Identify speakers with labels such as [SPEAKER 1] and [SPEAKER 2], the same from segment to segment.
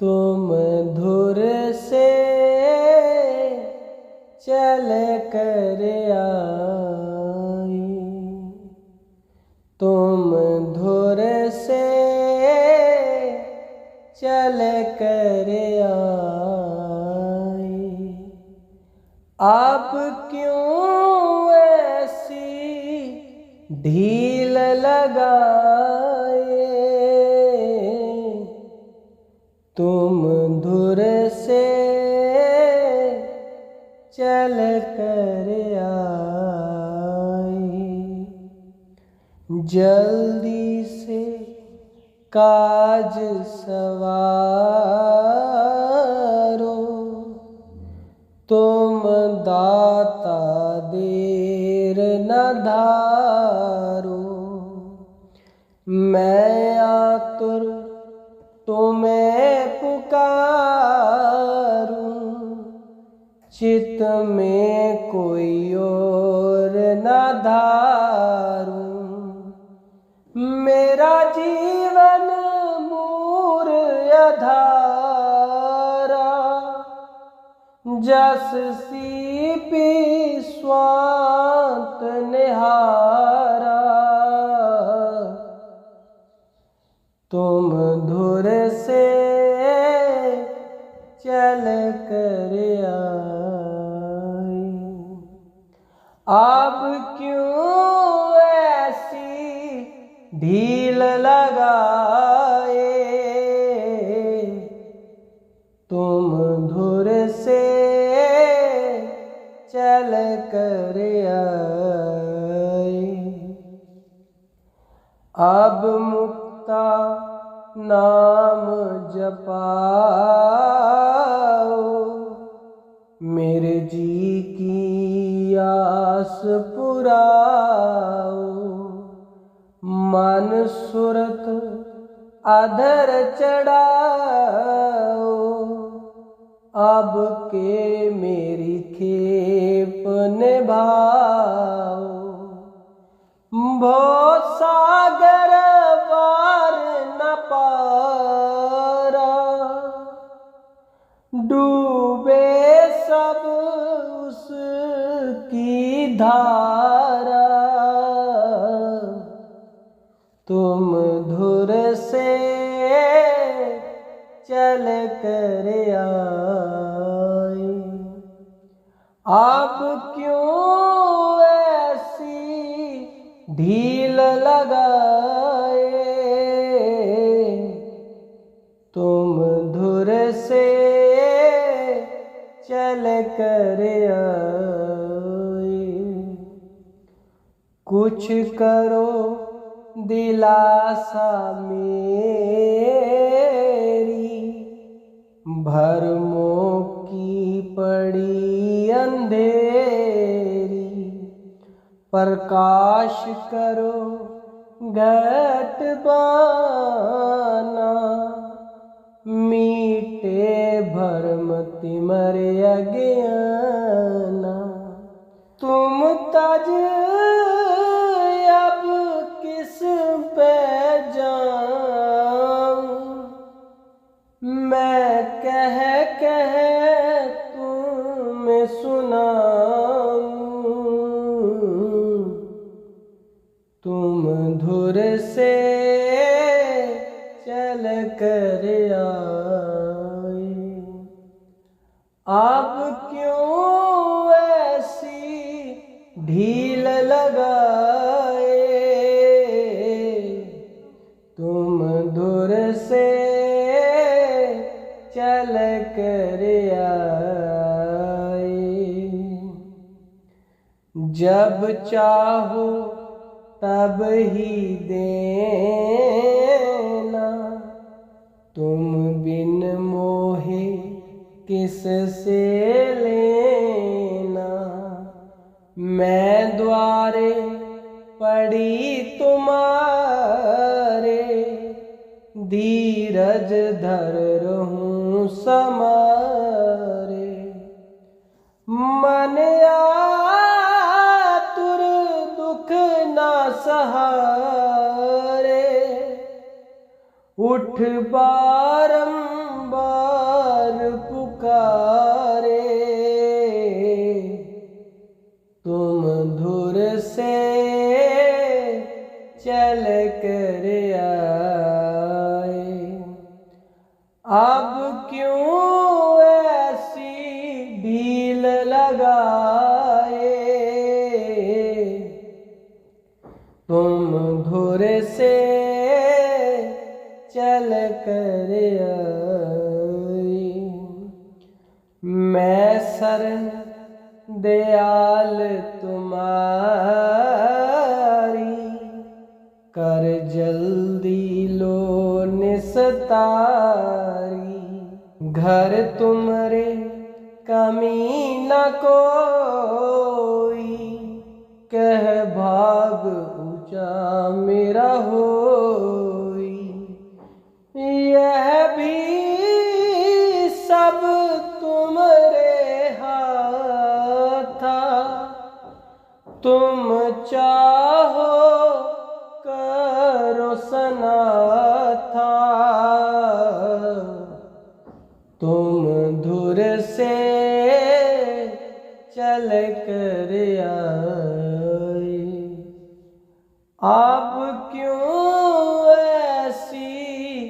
[SPEAKER 1] तुम धुर से चल कर आई। तुम धुर से चल कर आई। आप क्यों ऐसी ढील लगाए तुम धुर से चल कर आई। जल्दी से काज सवारो, तुम दाता देर न धारो। मैं में कोई और न धारूं। मेरा जीवन मूर अधारा, जस सीपी स्वांत निहारा। तुम धुर से चल कर आई आप क्यों ऐसी ढील लगाए अधर चढ़ाओ। अब के मेरी खेप निभाओ। भो सागर वार न पारा। डूबे सब उसकी धारा। तुम धुर कर आप क्यों ऐसी ढील लगाए? तुम धुर से चल कर कुछ करो दिलासा मेरी भरमों की पड़ी अंधेरी प्रकाश करो घट बाना। मीटे भरम तिमर अज्ञाना तुम तज आप क्यों ऐसी ढील लगाए? तुम दूर से चल कर आए। जब चाहो तब ही देना। तुम बिन किस से लेना? मैं द्वारे पड़ी तुम्हारे। धीरज धर रहूँ समारे। मन आतुर दुख ना सहारे। उठ बारंबार ढील लगाए। तुम धुर से चल कर मैं शरण दयाल तुम्हारी। कर जल्दी लो निस्तारी। घर तुमरे कमी न कोई। कह भाग ऊँचा मेरा होई। यह भी सब तुम तुमरे हाथा। तुम चाहो करो सना था तुम धुर से चल कर आए आप क्यों ऐसी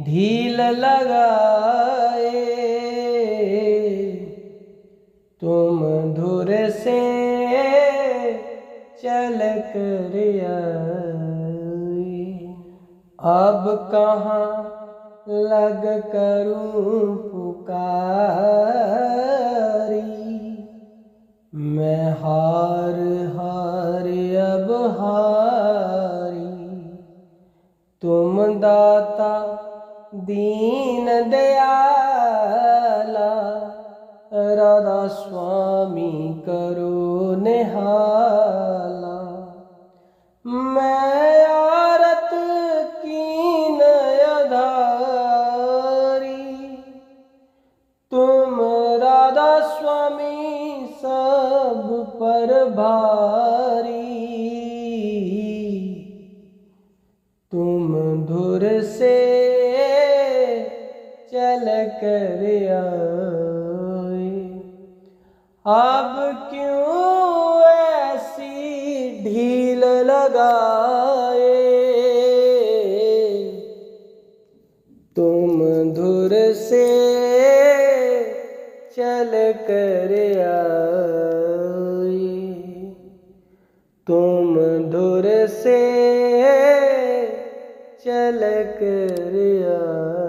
[SPEAKER 1] ढील लगाए? तुम धुर से चल कर आए अब कहाँ लग करूँ पुकारी? हार हार अब हारी। तुम दाता दीन दयाला राधा स्वामी करो निहाला। मैं भारी तुम धुर से चल कर आए। अब क्यों ऐसी ढील लगाए? तुम धुर से चल कर धुर से चलक रिया